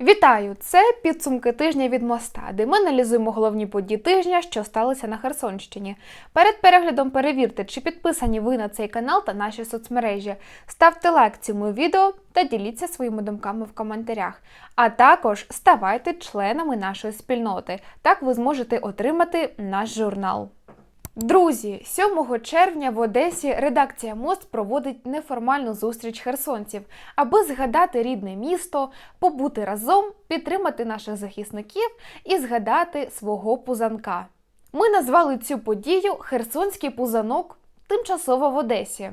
Вітаю! Це підсумки тижня від моста, де ми аналізуємо головні події тижня, що сталися на Херсонщині. Перед переглядом перевірте, чи підписані ви на цей канал та наші соцмережі. Ставте лайк цьому відео та діліться своїми думками в коментарях. А також ставайте членами нашої спільноти. Так ви зможете отримати наш журнал. Друзі, 7 червня в Одесі редакція Мост проводить неформальну зустріч херсонців, аби згадати рідне місто, побути разом, підтримати наших захисників і згадати свого пузанка. Ми назвали цю подію Херсонський пузанок тимчасово в Одесі.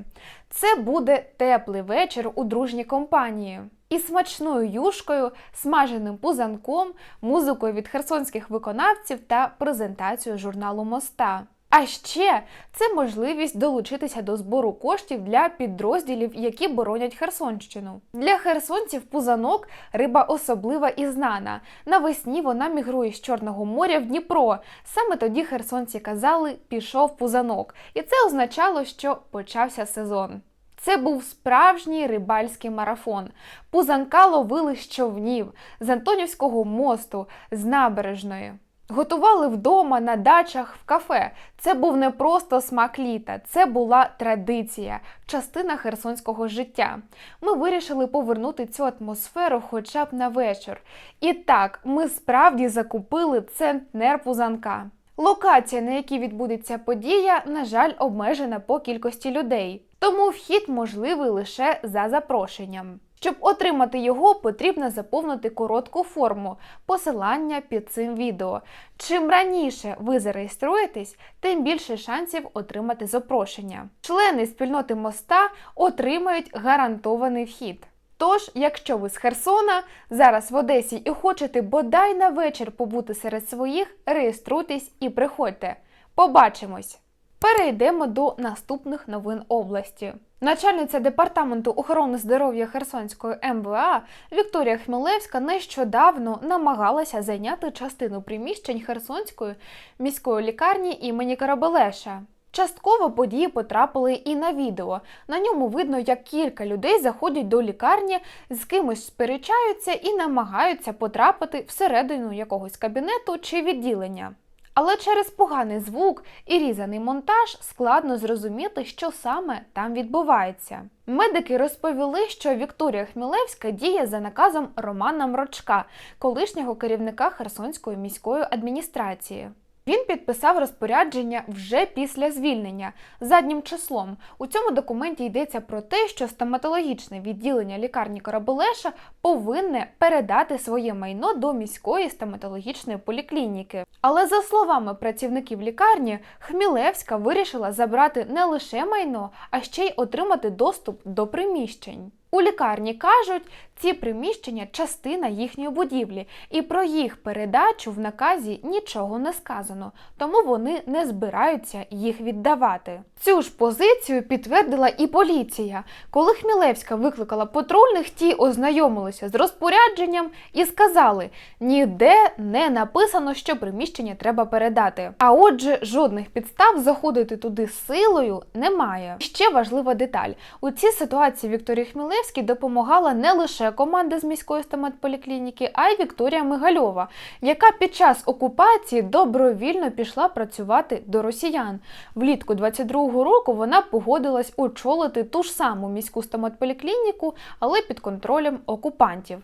Це буде теплий вечір у дружній компанії. Із смачною юшкою, смаженим пузанком, музикою від херсонських виконавців та презентацією журналу Моста. А ще це можливість долучитися до збору коштів для підрозділів, які боронять Херсонщину. Для херсонців пузанок риба особлива і знана. Навесні вона мігрує з Чорного моря в Дніпро. Саме тоді херсонці казали пішов пузанок, і це означало, що почався сезон. Це був справжній рибальський марафон. Пузанка ловили з човнів, з Антонівського мосту, з набережної. Готували вдома, на дачах, в кафе. Це був не просто смак літа, це була традиція, частина херсонського життя. Ми вирішили повернути цю атмосферу хоча б на вечір. І так, ми справді закупили центнер пузанка. Локація, на якій відбудеться подія, на жаль, обмежена по кількості людей, тому вхід можливий лише за запрошенням. Щоб отримати його, потрібно заповнити коротку форму, посилання під цим відео. Чим раніше ви зареєструєтесь, тим більше шансів отримати запрошення. Члени спільноти моста отримають гарантований вхід. Тож, якщо ви з Херсона, зараз в Одесі і хочете бодай на вечір побути серед своїх, реєструйтесь і приходьте. Побачимось! Перейдемо до наступних новин області. Начальниця департаменту охорони здоров'я Херсонської МВА Вікторія Хмелевська нещодавно намагалася зайняти частину приміщень Херсонської міської лікарні імені Карабелеша. Частково події потрапили і на відео. На ньому видно, як кілька людей заходять до лікарні, з кимось сперечаються і намагаються потрапити всередину якогось кабінету чи відділення. Але через поганий звук і різаний монтаж складно зрозуміти, що саме там відбувається. Медики розповіли, що Вікторія Хмілевська діє за наказом Романа Мрочка, колишнього керівника Херсонської міської адміністрації. Він підписав розпорядження вже після звільнення заднім числом. У цьому документі йдеться про те, що стоматологічне відділення лікарні Корабелеша повинне передати своє майно до міської стоматологічної поліклініки. Але за словами працівників лікарні, Хмілевська вирішила забрати не лише майно, а ще й отримати доступ до приміщень. У лікарні кажуть, ці приміщення частина їхньої будівлі, і про їх передачу в наказі нічого не сказано, тому вони не збираються їх віддавати. Цю ж позицію підтвердила і поліція. Коли Хмілевська викликала патрульних, ті ознайомилися з розпорядженням і сказали: ніде не написано, що приміщення треба передати. А отже, жодних підстав заходити туди силою немає. Ще важлива деталь: у цій ситуації Вікторії Хмілевській допомагала не лише команда з міської стоматполіклініки, а й Вікторія Мигальова, яка під час окупації добровільно пішла працювати до росіян. Влітку 22-го року вона погодилась очолити ту ж саму міську стоматполіклініку, але під контролем окупантів.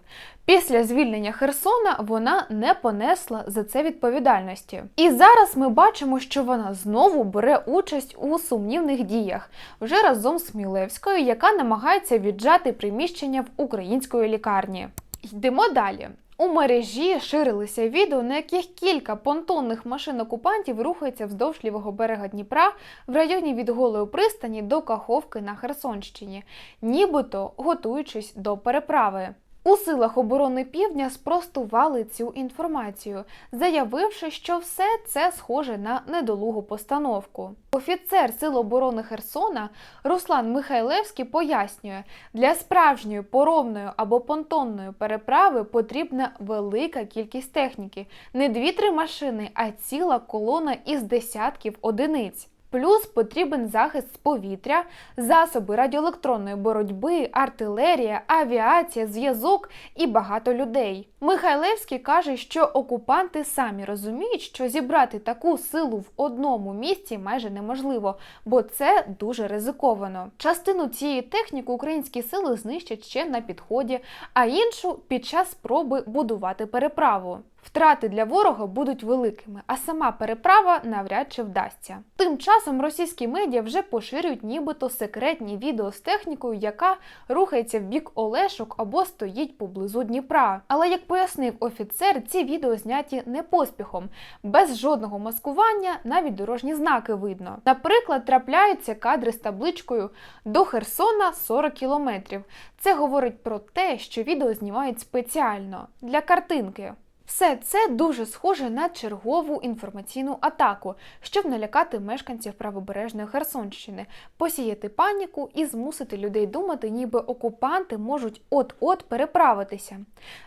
Після звільнення Херсона вона не понесла за це відповідальності. І зараз ми бачимо, що вона знову бере участь у сумнівних діях вже разом з Мілевською, яка намагається віджати приміщення в української лікарні. Йдемо далі. У мережі ширилися відео, на яких кілька понтонних машин окупантів рухаються вздовж лівого берега Дніпра в районі від Голої пристані до Каховки на Херсонщині, нібито готуючись до переправи. У силах оборони Півдня спростували цю інформацію, заявивши, що все це схоже на недолугу постановку. Офіцер Сил оборони Херсона Руслан Михайлевський пояснює, для справжньої поромної або понтонної переправи потрібна велика кількість техніки, не дві-три машини, а ціла колона із десятків одиниць. Плюс потрібен захист з повітря, засоби радіоелектронної боротьби, артилерія, авіація, зв'язок і багато людей. Михайлевський каже, що окупанти самі розуміють, що зібрати таку силу в одному місці майже неможливо, бо це дуже ризиковано. Частину цієї техніки українські сили знищать ще на підході, а іншу під час спроби будувати переправу. Втрати для ворога будуть великими, а сама переправа навряд чи вдасться. Тим часом російські медіа вже поширюють нібито секретні відео з технікою, яка рухається в бік Олешок або стоїть поблизу Дніпра. Але як пояснив офіцер, ці відео зняті не поспіхом, без жодного маскування, навіть дорожні знаки видно. Наприклад, трапляються кадри з табличкою до Херсона 40 кілометрів. Це говорить про те, що відео знімають спеціально для картинки. Все це дуже схоже на чергову інформаційну атаку, щоб налякати мешканців правобережної Херсонщини, посіяти паніку і змусити людей думати, ніби окупанти можуть от-от переправитися.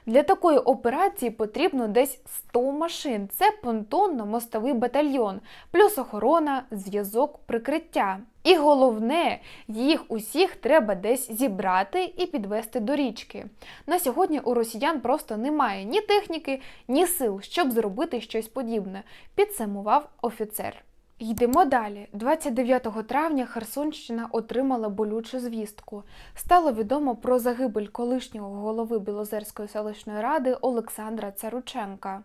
Для такої операції потрібно десь 100 машин. Це понтонно-мостовий батальйон, плюс охорона, зв'язок, прикриття. І головне, їх усіх треба десь зібрати і підвести до річки. На сьогодні у росіян просто немає ні техніки, ні сил, щоб зробити щось подібне, підсумував офіцер. Йдемо далі. 29 травня Херсонщина отримала болючу звістку. Стало відомо про загибель колишнього голови Білозерської селищної ради Олександра Царученка.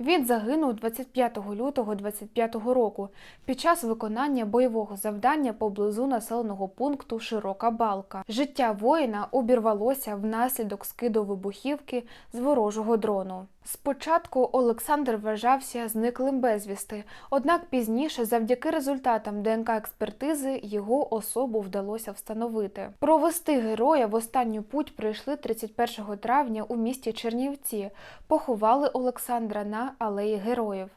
Він загинув 25 лютого 25 року під час виконання бойового завдання поблизу населеного пункту Широка Балка. Життя воїна обірвалося внаслідок скиду вибухівки з ворожого дрону. Спочатку Олександр вважався зниклим безвісти, однак пізніше, завдяки результатам ДНК-експертизи, його особу вдалося встановити. Провести героя в останню путь прийшли 31 травня у місті Чернівці. Поховали Олександра на алеї героїв.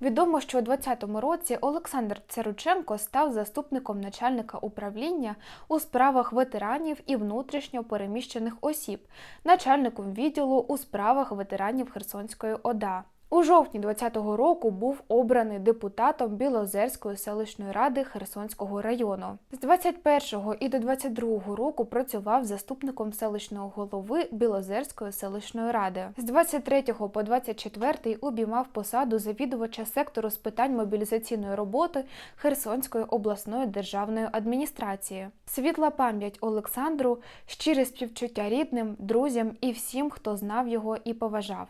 Відомо, що у 2020 році Олександр Царученко став заступником начальника управління у справах ветеранів і внутрішньо переміщених осіб, начальником відділу у справах ветеранів Херсонської ОДА. У жовтні 2020 року був обраний депутатом Білозерської селищної ради Херсонського району. З 21 і до 22 року працював заступником селищного голови Білозерської селищної ради. З 23 по 24 обіймав посаду завідувача сектору з питань мобілізаційної роботи Херсонської обласної державної адміністрації. Світла пам'ять Олександру, щире співчуття рідним, друзям і всім, хто знав його і поважав.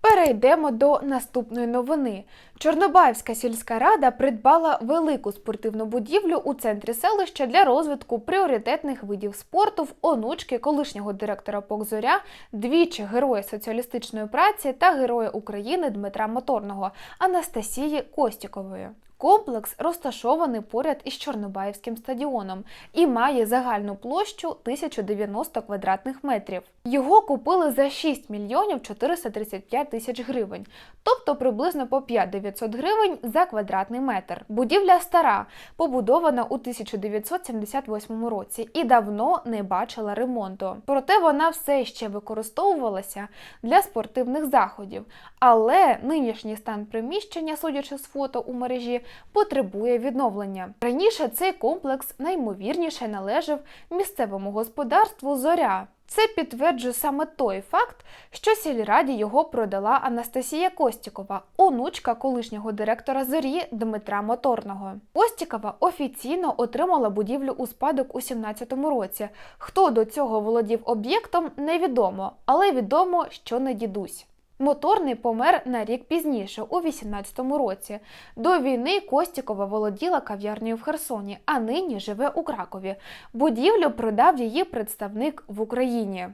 Перейдемо до наступної новини. Чорнобаївська сільська рада придбала велику спортивну будівлю у центрі селища для розвитку пріоритетних видів спорту в онучки колишнього директора Покзоря, двічі героя соціалістичної праці та героя України Дмитра Моторного Анастасії Костікової. Комплекс розташований поряд із Чорнобаївським стадіоном і має загальну площу 1090 квадратних метрів. Його купили за 6 мільйонів 435 тисяч гривень, тобто приблизно по 5-900 гривень за квадратний метр. Будівля стара, побудована у 1978 році і давно не бачила ремонту. Проте вона все ще використовувалася для спортивних заходів. Але нинішній стан приміщення, судячи з фото у мережі, потребує відновлення. Раніше цей комплекс наймовірніше належав місцевому господарству Зоря. Це підтверджує саме той факт, що сільраді його продала Анастасія Костікова, онучка колишнього директора зорі Дмитра Моторного. Костікова офіційно отримала будівлю у спадок у 17-му році. Хто до цього володів об'єктом, невідомо, але відомо, що не дідусь. Моторний помер на рік пізніше, у 18-му році. До війни Костікова володіла кав'ярнею в Херсоні, а нині живе у Кракові. Будівлю продав її представник в Україні.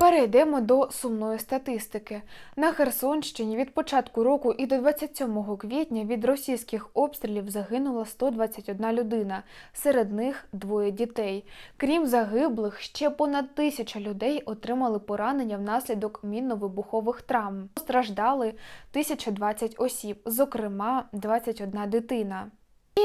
Перейдемо до сумної статистики. На Херсонщині від початку року і до 27 квітня від російських обстрілів загинула 121 людина, серед них двоє дітей. Крім загиблих, ще понад тисяча людей отримали поранення внаслідок мінно-вибухових травм. Постраждали 1020 осіб, зокрема 21 дитина.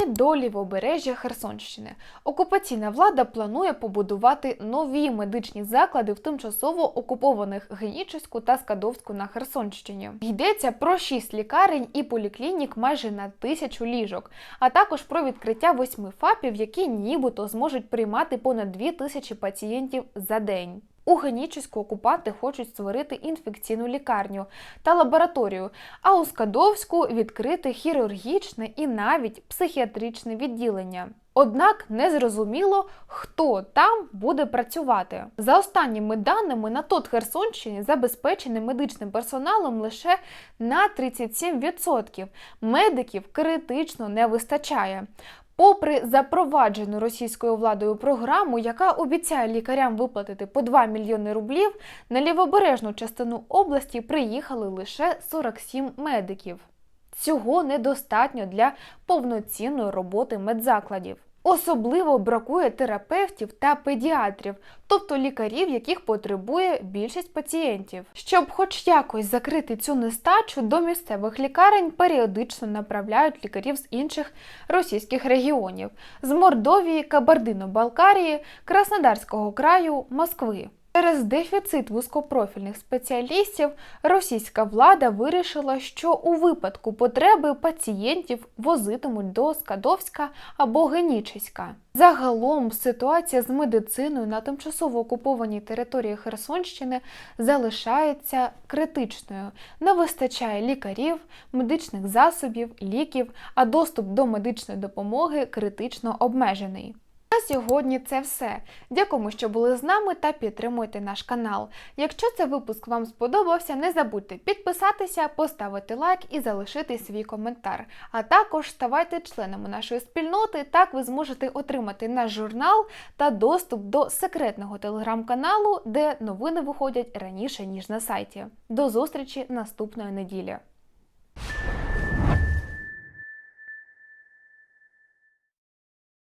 І до лівобережжя Херсонщини. Окупаційна влада планує побудувати нові медичні заклади в тимчасово окупованих Генічеську та Скадовську на Херсонщині. Йдеться про шість лікарень і поліклінік майже на тисячу ліжок, а також про відкриття восьми ФАПів, які нібито зможуть приймати понад дві тисячі пацієнтів за день. У Генічеську окупанти хочуть створити інфекційну лікарню та лабораторію, а у Скадовську відкрити хірургічне і навіть психіатричне відділення. Однак не зрозуміло, хто там буде працювати. За останніми даними, на ТОТ Херсонщині забезпечені медичним персоналом лише на 37%. Медиків критично не вистачає. Попри запроваджену російською владою програму, яка обіцяє лікарям виплатити по 2 мільйони рублів, на лівобережну частину області приїхали лише 47 медиків. Цього недостатньо для повноцінної роботи медзакладів. Особливо бракує терапевтів та педіатрів, тобто лікарів, яких потребує більшість пацієнтів. Щоб хоч якось закрити цю нестачу, до місцевих лікарень періодично направляють лікарів з інших російських регіонів з Мордовії, Кабардино-Балкарії, Краснодарського краю, Москви. Через дефіцит вузькопрофільних спеціалістів російська влада вирішила, що у випадку потреби пацієнтів возитимуть до Скадовська або Генічеська. Загалом ситуація з медициною на тимчасово окупованій території Херсонщини залишається критичною. Не вистачає лікарів, медичних засобів, ліків, а доступ до медичної допомоги критично обмежений. На сьогодні це все. Дякуємо, що були з нами та підтримуйте наш канал. Якщо цей випуск вам сподобався, не забудьте підписатися, поставити лайк і залишити свій коментар. А також ставайте членами нашої спільноти. Так ви зможете отримати наш журнал та доступ до секретного телеграм-каналу, де новини виходять раніше ніж на сайті. До зустрічі наступної неділі.